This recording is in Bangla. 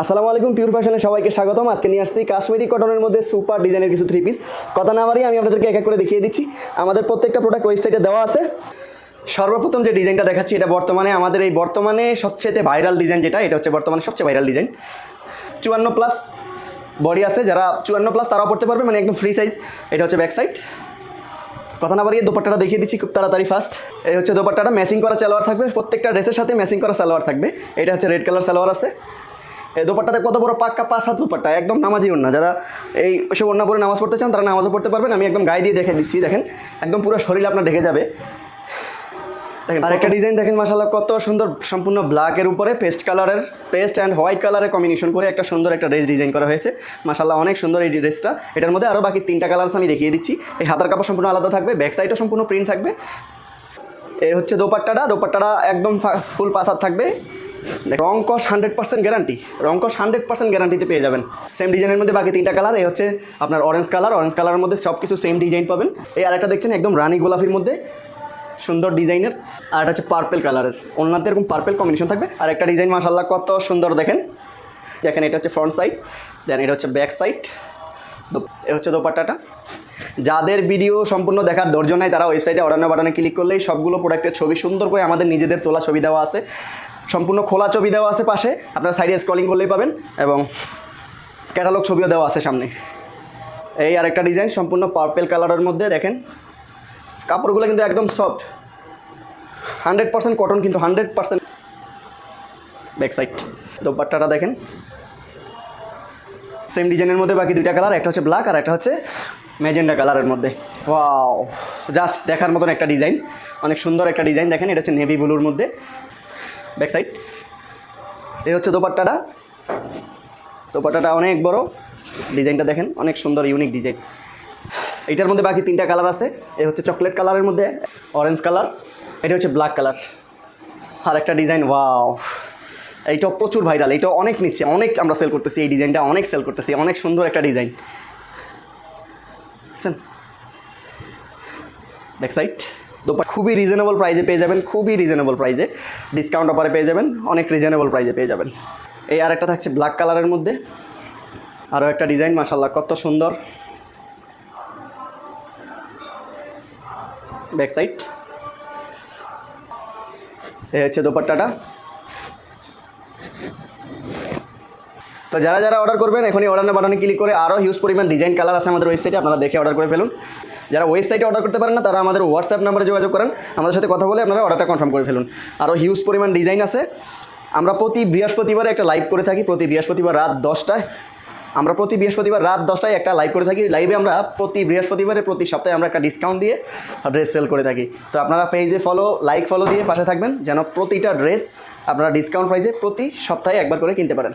আসসালামু আলাইকুম পিওর ফ্যাশনে সবাইকে স্বাগতম। আজকে নিয়ে আসছি কাশ্মীরি কটনের মধ্যে সুপার ডিজাইনের কিছু থ্রি পিস কথা না আমি আপনাদেরকে এক এক করে দেখিয়ে দিচ্ছি। আমাদের প্রত্যেকটা প্রোডাক্ট ওয়েবসাইটে দেওয়া আছে। সর্বপ্রথম যে ডিজাইনটা দেখাচ্ছি, এটা বর্তমানে আমাদের এই বর্তমানে সবচেয়ে ভাইরাল ডিজাইন যেটা, এটা হচ্ছে বর্তমানে সবচেয়ে ভাইরাল ডিজাইন চুয়ান্ন প্লাস বডি আছে, যারা চুয়ান্ন প্লাস তারাও পড়তে পারবে মানে একদম ফ্রি সাইজ এটা হচ্ছে ব্যাক সাইড কথা না বাড়িয়ে দোপাট্টাটা দেখিয়ে দিচ্ছি খুব তাড়াতাড়ি ফার্স্ট এই হচ্ছে দোপাট্টাটা ম্যাচিং করা সালোয়ার থাকবে, প্রত্যেকটা ড্রেসের সাথে ম্যাচিং করা সালোয়ার থাকবে। এটা হচ্ছে রেড কালার সালোয়ার আছে। এই দোপাট্টাতে কত বড় পাক্কা পাঁচ হাত দোপাট্টা? একদম নামাজি ওড়না। যারা এই সব ওড়না পরে নামাজ পড়তে চান, তারা নামাজও পড়তে পারবেন। আমি একদম গায়ে দিয়ে দেখে দিচ্ছি, দেখেন। একদম পুরো শরীর আপনার ঢেকে যাবে। দেখেন, আরেকটা ডিজাইন দেখেন মাসাল্লাহ কত সুন্দর সম্পূর্ণ ব্ল্যাকের উপরে পেস্ট কালারের পেস্ট অ্যান্ড হোয়াইট কালারের কম্বিনেশন করে একটা সুন্দর একটা ড্রেস ডিজাইন করা হয়েছে। মাসাল্লাহ অনেক সুন্দর এই ড্রেসটা এটার মধ্যে আরও বাকি তিনটা কালার আমি দেখিয়ে দিচ্ছি। এই হাতার কাপড় সম্পূর্ণ আলাদা থাকবে ব্যাক সাইডও সম্পূর্ণ প্রিন্ট থাকবে। এই হচ্ছে দোপাট্টাটা। দোপাট্টাটা একদম ফুল পাসার থাকবে। রং কস হান্ড্রেড পার্সেন্ট গ্যারান্টি রং কস হান্ড্রেড পার্সেন্ট গ্যারান্টিতে পেয়ে যাবেন। সেম ডিজাইনের মধ্যে বাকি তিনটা কালার এই হচ্ছে আপনার অরেঞ্জ কালার অরেঞ্জ কালারের মধ্যে সব কিছু সেম ডিজাইন পাবেন। এই আরেকটা দেখছেন একদম রানি গোলাপির মধ্যে। সুন্দর ডিজাইনের আর এটা হচ্ছে পার্পেল কালারের অন্যতে এরকম পার্পেল কম্বিনেশন থাকবে। আর একটা ডিজাইন মাসাল্লাহ কত সুন্দর দেখেন। দেখেন, এটা হচ্ছে ফ্রন্ট সাইড দেন এটা হচ্ছে ব্যাক সাইড এ হচ্ছে দোপাট্টাটা। যাদের ভিডিও সম্পূর্ণ দেখার ধৈর্য নাই, তারা ওয়েবসাইটে অর্ডার বাটনে ক্লিক করলেই সবগুলো প্রোডাক্টের ছবি সুন্দর করে আমাদের নিজেদের তোলা ছবি দেওয়া আছে। সম্পূর্ণ খোলা ছবি দেওয়া আছে পাশে। আপনারা সাইডে স্ক্রলিং করলেই পাবেন এবং ক্যাটালগ ছবিও দেওয়া আছে সামনে। এই আরেকটা ডিজাইন সম্পূর্ণ পার্পেল কালারের মধ্যে, দেখেন। কাপড়গুলো কিন্তু একদম সফট হান্ড্রেড পার্সেন্ট কটন কিন্তু হান্ড্রেড পার্সেন্ট ব্যাক সাইড দোপাট্টাটা দেখেন। সেম ডিজাইনের মধ্যে বাকি দুইটা কালার একটা হচ্ছে ব্ল্যাক আর একটা হচ্ছে ম্যাজেন্ডা কালারের মধ্যে। ওয়াও জাস্ট দেখার মতন একটা ডিজাইন অনেক সুন্দর একটা ডিজাইন দেখেন, এটা হচ্ছে নেভি ব্লুর মধ্যে। ব্যাক সাইড এই হচ্ছে দোপাট্টাটা। দোপাট্টাটা অনেক বড়। ডিজাইনটা দেখেন, অনেক সুন্দর ইউনিক ডিজাইন। এইটার মধ্যে বাকি তিনটা কালার আছে। এ হচ্ছে চকলেট কালারের মধ্যে অরেঞ্জ কালার। এটা হচ্ছে ব্ল্যাক কালার। আর একটা ডিজাইন ওয়াও এইটা প্রচুর ভাইরাল এইটা অনেক নিচ্ছে, অনেক আমরা সেল করতেছি এই ডিজাইনটা, অনেক সেল করতেছি, অনেক সুন্দর একটা ডিজাইন। বুঝছেন ব্যাক সাইড দোপাট খুবই রিজনেবল প্রাইজে পেয়ে যাবেন, খুবই রিজনেবল প্রাইজে ডিসকাউন্ট অফারে পেয়ে যাবেন, অনেক রিজনেবল প্রাইজে পেয়ে যাবেন। এই আর একটা থাকছে ব্ল্যাক কালারের মধ্যে। আরও একটা ডিজাইন মাসাল্লাহ কত সুন্দর। ব্যাক সাইড এই হচ্ছে দোপাট্টাটা। তো যারা যারা অর্ডার করবেন, এখনই অর্ডার বাটনে ক্লিক করে আরও হিউজ পরিমাণ ডিজাইন কালার আছে আমাদের ওয়েবসাইটে আপনারা দেখে অর্ডার করে ফেলুন। যারা ওয়েবসাইটে অর্ডার করতে পারেন না, তারা আমাদের হোয়াটসঅ্যাপ নাম্বারে যোগাযোগ করেন। আমাদের সাথে কথা বলে আপনারা অর্ডারটা কনফার্ম করে ফেলুন। আরও হিউজ পরিমাণ ডিজাইন আছে। আমরা প্রতি বৃহস্পতিবারে একটা লাইভ করে থাকি, প্রতি বৃহস্পতিবার রাত দশটায়। আমরা প্রতি বৃহস্পতিবার রাত দশটায় একটা লাইভ করে থাকি। লাইভে আমরা প্রতি বৃহস্পতিবারে, প্রতি সপ্তাহে আমরা একটা ডিসকাউন্ট দিয়ে ড্রেস সেল করে থাকি। তো আপনারা পেজে ফলো লাইক ফলো দিয়ে পাশে থাকবেন, যেন প্রতিটা ড্রেস আপনারা ডিসকাউন্ট প্রাইসে প্রতি সপ্তাহে একবার করে কিনতে পারেন।